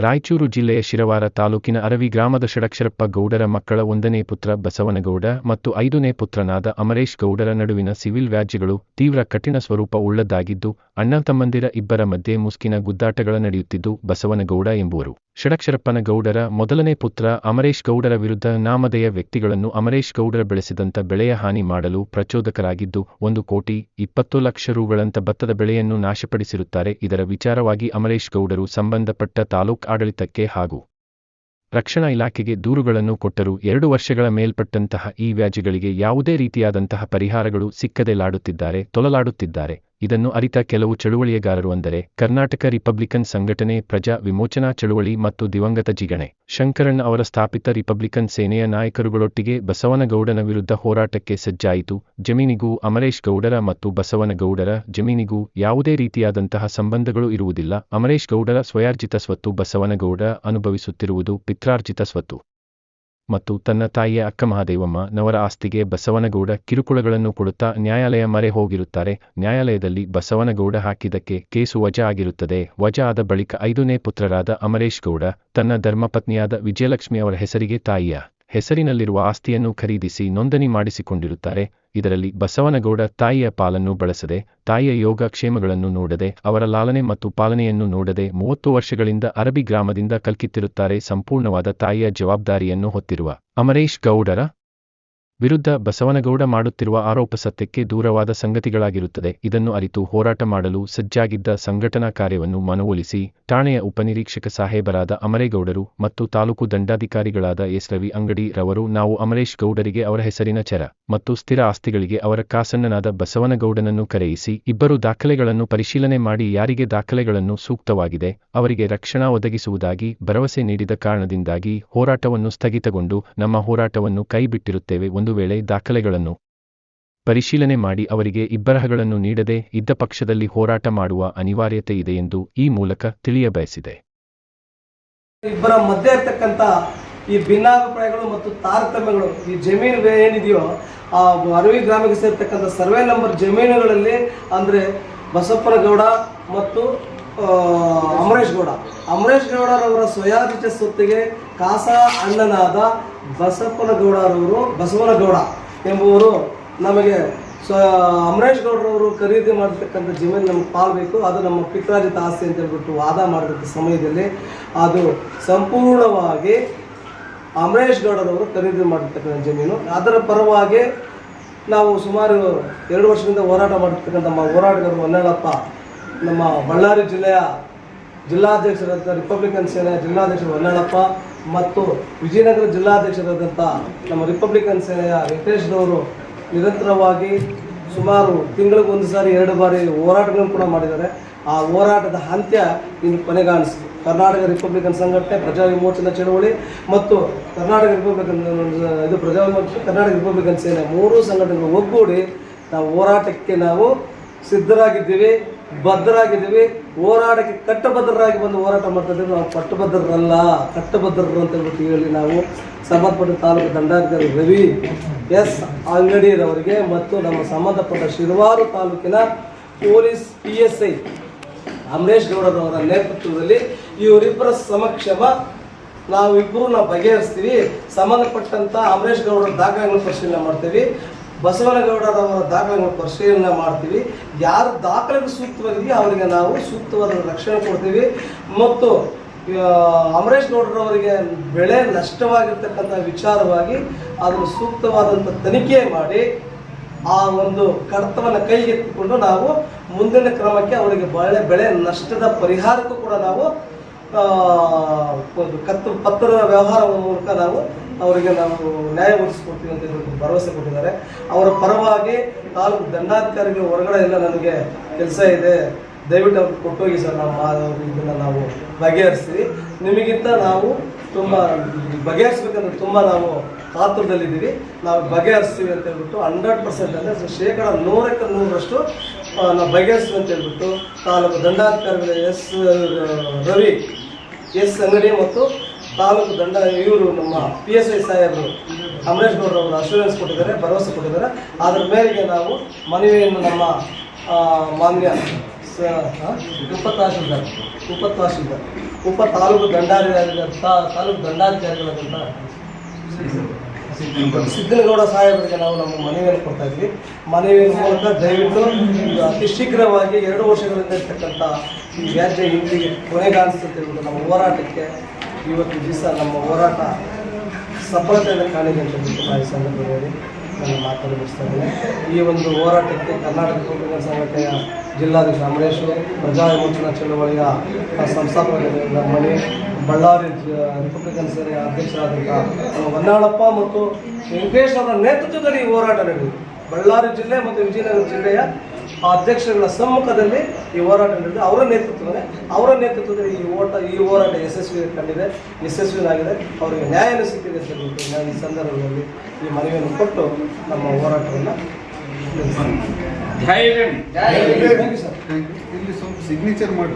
ರಾಯಚೂರು ಜಿಲ್ಲೆಯ ಶಿರವಾರ ತಾಲೂಕಿನ ಅರವಿ ಗ್ರಾಮದ ಷಡಕ್ಷರಪ್ಪ ಗೌಡರ ಮಕ್ಕಳ ಒಂದನೇ ಪುತ್ರ ಬಸವನಗೌಡ ಮತ್ತು ಐದನೇ ಪುತ್ರನಾದ ಅಮರೇಶ್ ಗೌಡರ ನಡುವಿನ ಸಿವಿಲ್ ವ್ಯಾಜ್ಯಗಳು ತೀವ್ರ ಕಠಿಣ ಸ್ವರೂಪ ಉಳ್ಳದ್ದಾಗಿದ್ದು, ಅಣ್ಣ ತಮ್ಮಂದಿರ ಇಬ್ಬರ ಮಧ್ಯೆ ಮುಸ್ಕಿನ ಗುದ್ದಾಟಗಳ ನಡೆಯುತ್ತಿದ್ದು, ಬಸವನಗೌಡ ಎಂಬುವರು. ಷಡಕ್ಷರಪ್ಪನ ಗೌಡರ ಮೊದಲನೇ ಪುತ್ರ ಅಮರೇಶ್ ಗೌಡರ ವಿರುದ್ಧ ನಾಮಧೇಯ ವ್ಯಕ್ತಿಗಳನ್ನು ಅಮರೇಶ್ ಗೌಡರ ಬೆಳೆಸಿದಂತ ಬೆಳೆಯ ಹಾನಿ ಮಾಡಲು ಪ್ರಚೋದಕರಾಗಿದ್ದು, ಒಂದು ಕೋಟಿ ಇಪ್ಪತ್ತು ಲಕ್ಷ ರುಗಳಂತ ಭತ್ತದ ಬೆಳೆಯನ್ನು ನಾಶಪಡಿಸಿರುತ್ತಾರೆ. ಇದರ ವಿಚಾರವಾಗಿ ಅಮರೇಶ್ ಗೌಡರು ಸಂಬಂಧಪಟ್ಟ ತಾಲೂಕ್ ಆಡಳಿತಕ್ಕೆ ಹಾಗೂ ರಕ್ಷಣಾ ಇಲಾಖೆಗೆ ದೂರುಗಳನ್ನು ಕೊಟ್ಟರೂ ಎರಡು ವರ್ಷಗಳ ಮೇಲ್ಪಟ್ಟಂತಹ ಈ ವ್ಯಾಜ್ಯಗಳಿಗೆ ಯಾವುದೇ ರೀತಿಯಾದಂತಹ ಪರಿಹಾರಗಳು ಸಿಕ್ಕದೆ ಲಾಡುತ್ತಿದ್ದಾರೆ, ತೊಲಲಾಡುತ್ತಿದ್ದಾರೆ. ಇದನ್ನು ಅರಿತ ಕೆಲವು ಚಳುವಳಿಯಗಾರರು ಅಂದರೆ ಕರ್ನಾಟಕ ರಿಪಬ್ಲಿಕನ್ ಸಂಘಟನೆ ಪ್ರಜಾ ವಿಮೋಚನಾ ಚಳುವಳಿ ಮತ್ತು ದಿವಂಗತ ಜಿಗಣೆ. ಶಂಕರಣ್ಣ ಅವರ ಸ್ಥಾಪಿತ ರಿಪಬ್ಲಿಕನ್ ಸೇನೆಯ ನಾಯಕರುಗಳೊಟ್ಟಿಗೆ ಬಸವನಗೌಡನ ವಿರುದ್ಧ ಹೋರಾಟಕ್ಕೆ ಸಜ್ಜಾಯಿತು. ಜಮೀನಿಗೂ ಅಮರೇಶ್ ಗೌಡರ ಮತ್ತು ಬಸವನಗೌಡರ ಜಮೀನಿಗೂ ಯಾವುದೇ ರೀತಿಯಾದಂತಹ ಸಂಬಂಧಗಳು ಇರುವುದಿಲ್ಲ. ಅಮರೇಶ್ ಗೌಡರ ಸ್ವಯಾರ್ಜಿತ ಸ್ವತ್ತು ಬಸವನಗೌಡ ಅನುಭವಿಸುತ್ತಿರುವುದು ಪಿತ್ರಾರ್ಜಿತ ಸ್ವತ್ತು. ಮತ್ತು ತನ್ನ ತಾಯಿಯ ಅಕ್ಕ ಮಹಾದೇವಮ್ಮ ನವರ ಆಸ್ತಿಗೆ ಬಸವನಗೌಡ ಕಿರುಕುಳಗಳನ್ನು ಕೊಡುತ್ತಾ ನ್ಯಾಯಾಲಯ ಮರೆ ಹೋಗಿರುತ್ತಾರೆ. ನ್ಯಾಯಾಲಯದಲ್ಲಿ ಬಸವನಗೌಡ ಹಾಕಿದ್ದಕ್ಕೆ ಕೇಸು ವಜಾ ಆಗಿರುತ್ತದೆ. ವಜಾ ಆದ ಬಳಿಕ ಐದನೇ ಪುತ್ರರಾದ ಅಮರೇಶ್ ಗೌಡ ತನ್ನ ಧರ್ಮಪತ್ನಿಯಾದ ವಿಜಯಲಕ್ಷ್ಮಿ ಅವರ ಹೆಸರಿಗೆ ತಾಯಿಯ ಹೆಸರಿನಲ್ಲಿರುವ ಆಸ್ತಿಯನ್ನು ಖರೀದಿಸಿ ನೋಂದಣಿ ಮಾಡಿಸಿಕೊಂಡಿರುತ್ತಾರೆ. ಇದರಲ್ಲಿ ಬಸವನಗೌಡ ತಾಯಿಯ ಪಾಲನ್ನು ಬಳಸದೆ, ತಾಯಿಯ ಯೋಗಕ್ಷೇಮಗಳನ್ನು ನೋಡದೆ, ಅವರ ಲಾಲನೆ ಮತ್ತು ಪಾಲನೆಯನ್ನು ನೋಡದೆ ಮೂವತ್ತು ವರ್ಷಗಳಿಂದ ಅರಬಿ ಗ್ರಾಮದಿಂದ ಕಲ್ಕಿತ್ತಿರುತ್ತಾರೆ ಸಂಪೂರ್ಣವಾದ ತಾಯಿಯ ಜವಾಬ್ದಾರಿಯನ್ನು ಹೊತ್ತಿರುವ ಅಮರೇಶ್ ಗೌಡರ ವಿರುದ್ಧ ಬಸವನಗೌಡ ಮಾಡುತ್ತಿರುವ ಆರೋಪ ಸತ್ಯಕ್ಕೆ ದೂರವಾದ ಸಂಗತಿಗಳಾಗಿರುತ್ತದೆ. ಇದನ್ನು ಅರಿತು ಹೋರಾಟ ಮಾಡಲು ಸಜ್ಜಾಗಿದ್ದ ಸಂಘಟನಾ ಕಾರ್ಯವನ್ನು ಮನವೊಲಿಸಿ ಠಾಣೆಯ ಉಪನಿರೀಕ್ಷಕ ಸಾಹೇಬರಾದ ಅಮರೇಗೌಡರು ಮತ್ತು ತಾಲೂಕು ದಂಡಾಧಿಕಾರಿಗಳಾದ ಎಸ್. ರವಿ ಅಂಗಡಿ ರವರು, ನಾವು ಅಮರೇಶ್ ಗೌಡರಿಗೆ ಅವರ ಹೆಸರಿನ ಚರ ಮತ್ತು ಸ್ಥಿರ ಆಸ್ತಿಗಳಿಗೆ ಅವರ ಕಾಸಣ್ಣನಾದ ಬಸವನಗೌಡನನ್ನು ಕರೆಯಿಸಿ ಇಬ್ಬರು ದಾಖಲೆಗಳನ್ನು ಪರಿಶೀಲನೆ ಮಾಡಿ ಯಾರಿಗೆ ದಾಖಲೆಗಳನ್ನು ಸೂಕ್ತವಾಗಿದೆ, ಅವರಿಗೆ ರಕ್ಷಣಾ ಒದಗಿಸುವುದಾಗಿ ಭರವಸೆ ನೀಡಿದ ಕಾರಣದಿಂದಾಗಿ ಹೋರಾಟವನ್ನು ಸ್ಥಗಿತಗೊಂಡು ನಮ್ಮ ಹೋರಾಟವನ್ನು ಕೈಬಿಟ್ಟಿರುತ್ತೇವೆ ಒಂದು ವೇಳೆ ದಾಖಲೆಗಳನ್ನು ಪರಿಶೀಲನೆ ಮಾಡಿ ಅವರಿಗೆ ಇಬ್ಬರಹಗಳನ್ನು ನೀಡದೆ ಇದ್ದ ಪಕ್ಷದಲ್ಲಿ ಹೋರಾಟ ಮಾಡುವ ಅನಿವಾರ್ಯತೆ ಇದೆ ಎಂದು ಈ ಮೂಲಕ ತಿಳಿಯಬಯಸಿದೆ. ಇಬ್ಬರ ಮಧ್ಯೆ ಇರ್ತಕ್ಕಂಥ ಈ ಭಿನ್ನಾಭಿಪ್ರಾಯಗಳು ಮತ್ತು ತಾರತಮ್ಯಗಳು, ಈ ಜಮೀನು ಏನಿದೆಯೋ, ಆ ಅರವಿ ಗ್ರಾಮಕ್ಕೆ ಸೇರ್ತಕ್ಕಂಥ ಸರ್ವೆ ನಂಬರ್ ಜಮೀನುಗಳಲ್ಲಿ ಅಂದರೆ ಬಸಪ್ಪನಗೌಡ ಮತ್ತು ಅಮರೇಶ್ ಗೌಡ ಅಮರೇಶ್ ಗೌಡರವರ ಸ್ವಯಾರ್ಜಿತ ಸ್ವತ್ತಿಗೆ ಕಾಸ ಅಣ್ಣನಾದ ಬಸಪ್ಪನ ಗೌಡರವರು ಬಸವನಗೌಡ ಎಂಬುವರು ನಮಗೆ ಸ್ವ ಅಮರೇಶ್ ಗೌಡರವರು ಖರೀದಿ ಮಾಡಿರ್ತಕ್ಕಂಥ ಜಮೀನು ನಮಗೆ ಪಾಲ್ಬೇಕು ಅದು ನಮ್ಮ ಪಿತ್ರಾಜಿತ ಆಸ್ತಿ ಅಂತ ಹೇಳ್ಬಿಟ್ಟು ವಾದ ಮಾಡಿದಂಥ ಸಮಯದಲ್ಲಿ ಅದು ಸಂಪೂರ್ಣವಾಗಿ ಅಮರೇಶ್ ಗೌಡರವರು ಖರೀದಿ ಮಾಡಿರ್ತಕ್ಕಂಥ ಜಮೀನು. ಅದರ ಪರವಾಗಿ ನಾವು ಸುಮಾರು ಎರಡು ವರ್ಷದಿಂದ ಹೋರಾಟ ಮಾಡಿರ್ತಕ್ಕಂಥ ನಮ್ಮ ಹೋರಾಟಗಾರರು ಹೊನ್ನಳಪ್ಪ ನಮ್ಮ ಬಳ್ಳಾರಿ ಜಿಲ್ಲೆಯ ಜಿಲ್ಲಾಧ್ಯಕ್ಷರಾದ ರಿಪಬ್ಲಿಕನ್ ಸೇನೆಯ ಜಿಲ್ಲಾಧ್ಯಕ್ಷರು ಹೊನ್ನಳಪ್ಪ ಮತ್ತು ವಿಜಯನಗರ ಜಿಲ್ಲಾಧ್ಯಕ್ಷರಾದಂಥ ನಮ್ಮ ರಿಪಬ್ಲಿಕನ್ ಸೇನೆಯ ವೆಂಕಟೇಶ್ರವರು ನಿರಂತರವಾಗಿ ಸುಮಾರು ತಿಂಗಳಿಗೊಂದು ಸಾರಿ ಎರಡು ಬಾರಿ ಹೋರಾಟಗಳನ್ನು ಕೂಡ ಮಾಡಿದ್ದಾರೆ. ಆ ಹೋರಾಟದ ಅಂತ್ಯ ಇನ್ನು ಕೊನೆಗಾಣಿಸಿತು. ಕರ್ನಾಟಕ ರಿಪಬ್ಲಿಕನ್ ಸಂಘಟನೆ ಪ್ರಜಾ ವಿಮೋಚನಾ ಚಳವಳಿ ಮತ್ತು ಕರ್ನಾಟಕ ರಿಪಬ್ಲಿಕನ್ ಇದು ಪ್ರಜಾ ವಿಮೋಚನೆ, ಕರ್ನಾಟಕ ರಿಪಬ್ಲಿಕನ್ ಸೇನೆ ಮೂರು ಸಂಘಟನೆಗಳು ಒಗ್ಗೂಡಿ ನಾವು ಹೋರಾಟಕ್ಕೆ ನಾವು ಸಿದ್ಧರಾಗಿದ್ದೀವಿ. ಬದ್ಧರಾಗಿದ್ದೀವಿ ಹೋರಾಟಕ್ಕೆ ಕಟ್ಟಬದ್ಧರಾಗಿ ಬಂದು ಹೋರಾಟ ಮಾಡ್ತಾ ನಾವು ಕಟ್ಟಬದ್ಧರಲ್ಲ ಕಟ್ಟಬದ್ಧರು ಅಂತ ಹೇಳ್ಬಿಟ್ಟು ಹೇಳಿ ನಾವು ಸಂಬಂಧಪಟ್ಟ ತಾಲೂಕು ದಂಡಾಧಿಕಾರಿ ರವಿ ಎಸ್ ಅಂಗಡಿರವರಿಗೆ ಮತ್ತು ನಮ್ಮ ಸಂಬಂಧಪಟ್ಟ ಶಿರವಾರು ತಾಲೂಕಿನ police P S I Amaresh ಗೌಡರವರ ನೇತೃತ್ವದಲ್ಲಿ ಇವರಿಬ್ಬರ ಸಮಕ್ಷಮ ನಾವಿಬ್ಬರು ನಾವು ಬಗೆಹರಿಸ್ತೀವಿ. ಸಂಬಂಧಪಟ್ಟಂಥ ಅಮರೇಶ್ ಗೌಡರ ದಾಖಲೆಗಳನ್ನು ಪರಿಶೀಲನೆ ಮಾಡ್ತೀವಿ. ಬಸವನಗೌಡರವರ ದಾಖಲೆಗಳು ಪರಿಶೀಲನೆ ಮಾಡ್ತೀವಿ. ಯಾರು ದಾಖಲೆಗಳು ಸೂಕ್ತವಾಗಿದೆಯೋ ಅವರಿಗೆ ನಾವು ಸೂಕ್ತವಾದ ರಕ್ಷಣೆ ಕೊಡ್ತೀವಿ. ಮತ್ತು ಅಮರೇಶ್ ಗೌಡರವರಿಗೆ ಬೆಳೆ ನಷ್ಟವಾಗಿರ್ತಕ್ಕಂಥ ವಿಚಾರವಾಗಿ ಅದನ್ನು ಸೂಕ್ತವಾದಂಥ ತನಿಖೆ ಮಾಡಿ ಆ ಒಂದು ಕಡತವನ್ನು ಕೈಗೆತ್ತಿಕೊಂಡು ನಾವು ಮುಂದಿನ ಕ್ರಮಕ್ಕೆ ಅವರಿಗೆ ಬೆಳೆ ಬೆಳೆ ನಷ್ಟದ ಪರಿಹಾರಕ್ಕೂ ಕೂಡ ನಾವು ಕತ್ತು ಪತ್ರದ ವ್ಯವಹಾರ ಮೂಲಕ ನಾವು ಅವರಿಗೆ ನಾವು ನ್ಯಾಯ ಒದಗಿಸ್ಕೊಡ್ತೀವಿ ಅಂತ ಹೇಳಿ ಭರವಸೆ ಕೊಟ್ಟಿದ್ದಾರೆ. ಅವರ ಪರವಾಗಿ ತಾಲೂಕು ದಂಡಾಧಿಕಾರಿಗೆ ಹೊರಗಡೆ ಎಲ್ಲ ನನಗೆ ಕೆಲಸ ಇದೆ. ದಯವಿಟ್ಟು ಅವ್ರಿಗೆ ಕೊಟ್ಟೋಗಿ ಸರ್, ನಾವು ಇದನ್ನ ನಾವು ಬಗೆಹರಿಸ್ತೀವಿ. ನಿಮಗಿಂತ ನಾವು ತುಂಬ ಬಗೆಹರಿಸ್ಬೇಕಂದ್ರೆ ತುಂಬ ನಾವು ಕಾತುರದಲ್ಲಿದ್ದೀವಿ. ನಾವು ಬಗೆಹರಿಸ್ತೀವಿ ಅಂತ ಹೇಳ್ಬಿಟ್ಟು ಹಂಡ್ರೆಡ್ ಪರ್ಸೆಂಟ್ ಅಂದರೆ ಶೇಕಡ ನೂರಕ್ಕೆ ನೂರರಷ್ಟು ನಾವು ಬಗೆಹರಿಸ್ತೀವಿ ಅಂತ ಹೇಳ್ಬಿಟ್ಟು ತಾಲೂಕು ದಂಡಾಧಿಕಾರಿಗಳ ಎಸ್ ರವಿ, ಎಸ್ ಅಂಗಡಿ ಮತ್ತು ತಾಲೂಕು ದಂಡ ಇವರು ನಮ್ಮ ಪಿ ಎಸ್ ಐ ಸಾಹೇಬರು ಅಮರೇಶ್ ಗೌಡರವರು ಅಶ್ಯೂರೆನ್ಸ್ ಕೊಟ್ಟಿದ್ದಾರೆ, ಭರವಸೆ ಕೊಟ್ಟಿದ್ದಾರೆ ಅದರ ಮೇರೆಗೆ ನಾವು ಮನವಿಯನ್ನು ನಮ್ಮ ಮಾನ್ಯ? ಉಪ ತಹಶೀಲ್ದಾರ್ ಉಪ ತಾಲೂಕು ದಂಡಾಧಿಕಾರಿಗಳಂತ, ತಾಲೂಕು ದಂಡಾಧಿಕಾರಿಗಳಾದಂಥ ಸಿದ್ದನಗೌಡ ಸಾಹೇಬರಿಗೆ ನಾವು ನಮ್ಮ ಮನವಿಯನ್ನು ಕೊಡ್ತಾ ಇದ್ವಿ ಮನವಿಯ ಮೂಲಕ ದಯವಿಟ್ಟು ಅತಿ ಶೀಘ್ರವಾಗಿ ಎರಡು ವರ್ಷಗಳಿಂದ ಇರ್ತಕ್ಕಂಥ ಈ ವ್ಯಾಜ್ಯ ಹಿಂದಿಗೆ ಕೊನೆಗಾಣಿಸುತ್ತಿರುವುದು ನಮ್ಮ ಹೋರಾಟಕ್ಕೆ ಇವತ್ತು ದಿವಸ ನಮ್ಮ ಹೋರಾಟ ಸಫಲತೆಯನ್ನು ಕಾಣಿದೆ ಅಂತ ಈ ಸಂದರ್ಭದಲ್ಲಿ ನನ್ನ ಮಾತನ್ನು ಮುಗಿಸ್ತಾ ಈ ಒಂದು ಹೋರಾಟಕ್ಕೆ ಕರ್ನಾಟಕ ಕುಟುಂಬ ಸಂಘಟನೆಯ ಜಿಲ್ಲಾಧ್ಯಕ್ಷ ಅಮರೇಶ್ ಪ್ರಜಾ ವಿಮೋಚನಾ ಚಳವಳಿಯ ಸಂಸ್ಥಾಪಕ ಮಣಿ, ಬಳ್ಳಾರಿ ರಿಪಬ್ಲಿಕನ್ ಸೇನೆಯ ಅಧ್ಯಕ್ಷರಾದಂಥ ಹೊನ್ನಾಳಪ್ಪ ಮತ್ತು ವೆಂಕಟೇಶ್ ಅವರ ನೇತೃತ್ವದಲ್ಲಿ ಈ ಹೋರಾಟ ನಡೆಯಿತು ಬಳ್ಳಾರಿ ಜಿಲ್ಲೆ ಮತ್ತು ವಿಜಯನಗರ ಜಿಲ್ಲೆಯ ಆ ಅಧ್ಯಕ್ಷರುಗಳ ಸಮ್ಮುಖದಲ್ಲಿ ಈ ಹೋರಾಟ ನಡೆದಿದೆ. ಅವರ ನೇತೃತ್ವದಲ್ಲಿ ಅವರ ನೇತೃತ್ವದಲ್ಲಿ ಈ ಓಟ ಈ ಹೋರಾಟ ಯಶಸ್ವಿ ಕಂಡಿದೆ ಯಶಸ್ವಿಯಾಗಿದೆ. ಅವರಿಗೆ ನ್ಯಾಯನ ಸಿಕ್ಕಿದೆ ಅಂತ ಹೇಳ್ಬಿಟ್ಟು ನಾನು ಈ ಸಂದರ್ಭದಲ್ಲಿ ಈ ಮನವಿಯನ್ನು ಕೊಟ್ಟು ನಮ್ಮ ಹೋರಾಟವನ್ನು you, sir. ಇಲ್ಲಿ ಸ್ವಲ್ಪ ಸಿಗ್ನೇಚರ್ ಮಾಡಿ.